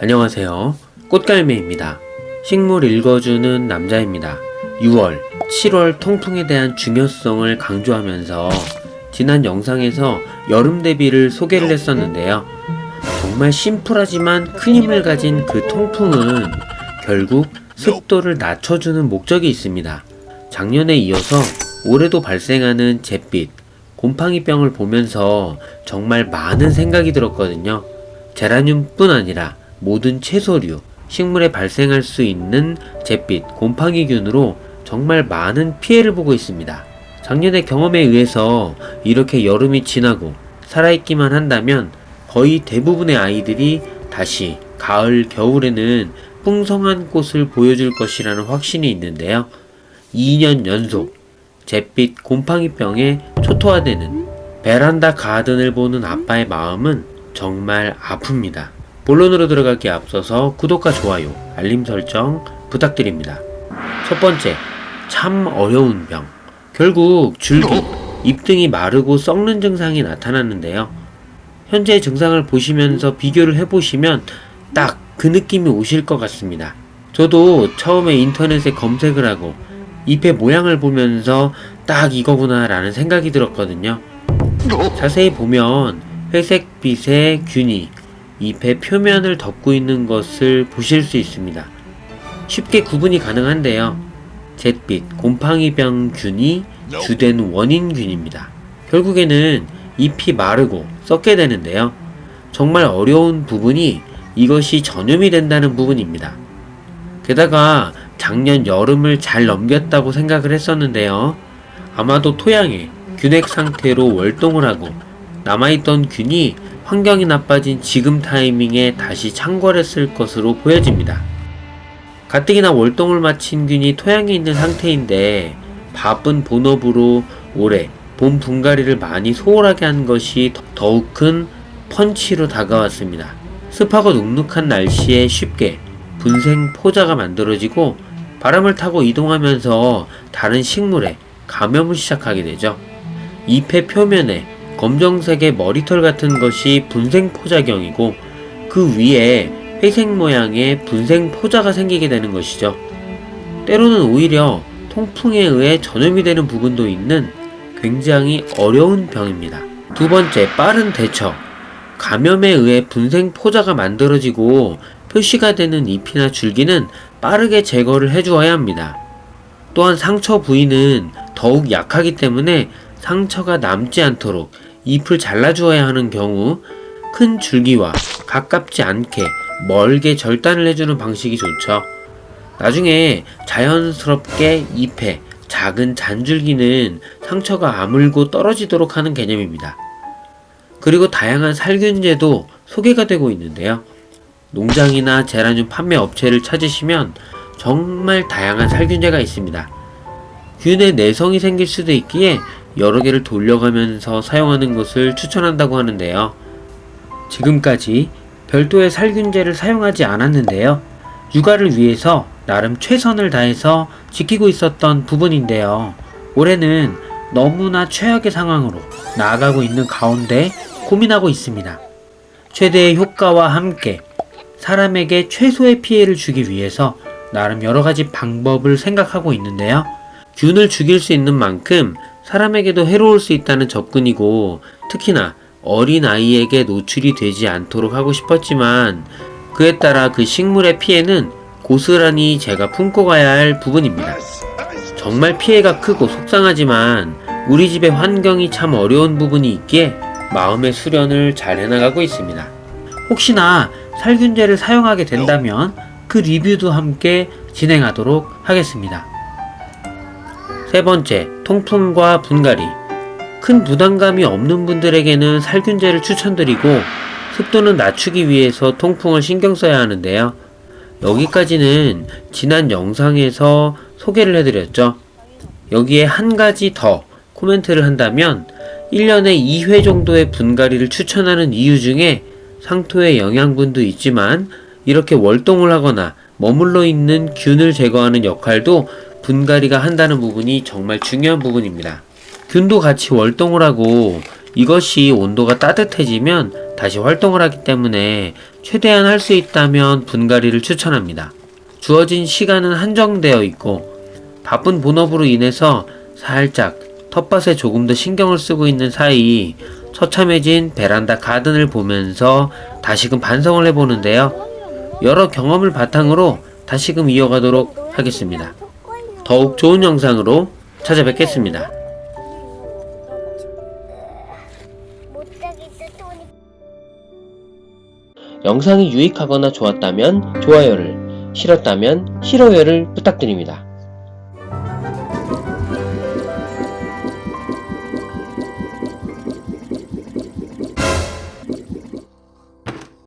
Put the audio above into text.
안녕하세요. 꽃갈매입니다. 식물 읽어주는 남자입니다. 6월, 7월 통풍에 대한 중요성을 강조하면서 지난 영상에서 여름 대비를 소개를 했었는데요. 정말 심플하지만 큰 힘을 가진 그 통풍은 결국 습도를 낮춰주는 목적이 있습니다. 작년에 이어서 올해도 발생하는 잿빛, 곰팡이병을 보면서 정말 많은 생각이 들었거든요. 제라늄뿐 아니라 모든 채소류, 식물에 발생할 수 있는 잿빛, 곰팡이균으로 정말 많은 피해를 보고 있습니다. 작년의 경험에 의해서 이렇게 여름이 지나고 살아있기만 한다면 거의 대부분의 아이들이 다시 가을, 겨울에는 풍성한 꽃을 보여줄 것이라는 확신이 있는데요. 2년 연속 잿빛 곰팡이병에 초토화되는 베란다 가든을 보는 아빠의 마음은 정말 아픕니다. 본론으로 들어가기 앞서서 구독과 좋아요, 알림 설정 부탁드립니다. 첫 번째, 참 어려운 병. 결국 줄기, 잎등이 마르고 썩는 증상이 나타났는데요. 현재 증상을 보시면서 비교를 해보시면 딱 그 느낌이 오실 것 같습니다. 저도 처음에 인터넷에 검색을 하고 잎의 모양을 보면서 딱 이거구나 라는 생각이 들었거든요. 자세히 보면 회색빛의 균이 잎의 표면을 덮고 있는 것을 보실 수 있습니다. 쉽게 구분이 가능한데요. 잿빛 곰팡이병 균이 주된 원인균입니다. 결국에는 잎이 마르고 썩게 되는데요. 정말 어려운 부분이 이것이 전염이 된다는 부분입니다. 게다가 작년 여름을 잘 넘겼다고 생각을 했었는데요. 아마도 토양에 균핵 상태로 월동을 하고 남아있던 균이 환경이 나빠진 지금 타이밍에 다시 창궐했을 것으로 보여집니다. 가뜩이나 월동을 마친 균이 토양에 있는 상태인데 바쁜 본업으로 올해 봄 분갈이를 많이 소홀하게 한 것이 더욱 큰 펀치로 다가왔습니다. 습하고 눅눅한 날씨에 쉽게 분생 포자가 만들어지고 바람을 타고 이동하면서 다른 식물에 감염을 시작하게 되죠. 잎의 표면에 검정색의 머리털 같은 것이 분생 포자경이고 그 위에 회색 모양의 분생 포자가 생기게 되는 것이죠. 때로는 오히려 통풍에 의해 전염이 되는 부분도 있는 굉장히 어려운 병입니다. 두 번째, 빠른 대처. 감염에 의해 분생 포자가 만들어지고 표시가 되는 잎이나 줄기는 빠르게 제거를 해주어야 합니다. 또한 상처 부위는 더욱 약하기 때문에 상처가 남지 않도록 잎을 잘라주어야 하는 경우 큰 줄기와 가깝지 않게 멀게 절단을 해주는 방식이 좋죠. 나중에 자연스럽게 잎에 작은 잔줄기는 상처가 아물고 떨어지도록 하는 개념입니다. 그리고 다양한 살균제도 소개가 되고 있는데요. 농장이나 제라늄 판매 업체를 찾으시면 정말 다양한 살균제가 있습니다. 균의 내성이 생길 수도 있기에 여러 개를 돌려가면서 사용하는 것을 추천한다고 하는데요. 지금까지 별도의 살균제를 사용하지 않았는데요. 육아를 위해서 나름 최선을 다해서 지키고 있었던 부분인데요. 올해는 너무나 최악의 상황으로 나아가고 있는 가운데 고민하고 있습니다. 최대의 효과와 함께 사람에게 최소의 피해를 주기 위해서 나름 여러 가지 방법을 생각하고 있는데요. 균을 죽일 수 있는 만큼 사람에게도 해로울 수 있다는 접근이고 특히나 어린 아이에게 노출이 되지 않도록 하고 싶었지만 그에 따라 그 식물의 피해는 고스란히 제가 품고 가야 할 부분입니다. 정말 피해가 크고 속상하지만 우리 집의 환경이 참 어려운 부분이 있기에 마음의 수련을 잘 해나가고 있습니다. 혹시나 살균제를 사용하게 된다면 그 리뷰도 함께 진행하도록 하겠습니다. 세 번째, 통풍과 분갈이. 큰 부담감이 없는 분들에게는 살균제를 추천드리고 습도는 낮추기 위해서 통풍을 신경 써야 하는데요. 여기까지는 지난 영상에서 소개를 해드렸죠. 여기에 한 가지 더 코멘트를 한다면 1년에 2회 정도의 분갈이를 추천하는 이유 중에 상토의 영양분도 있지만 이렇게 월동을 하거나 머물러 있는 균을 제거하는 역할도 분갈이가 한다는 부분이 정말 중요한 부분입니다. 균도 같이 월동을 하고 이것이 온도가 따뜻해지면 다시 활동을 하기 때문에 최대한 할 수 있다면 분갈이를 추천합니다. 주어진 시간은 한정되어 있고 바쁜 본업으로 인해서 살짝 텃밭에 조금 더 신경을 쓰고 있는 사이 처참해진 베란다 가든을 보면서 다시금 반성을 해보는데요. 여러 경험을 바탕으로 다시금 이어가도록 하겠습니다. 더욱 좋은 영상으로 찾아뵙겠습니다. 영상이 유익하거나 좋았다면 좋아요를, 싫었다면 싫어요를 부탁드립니다.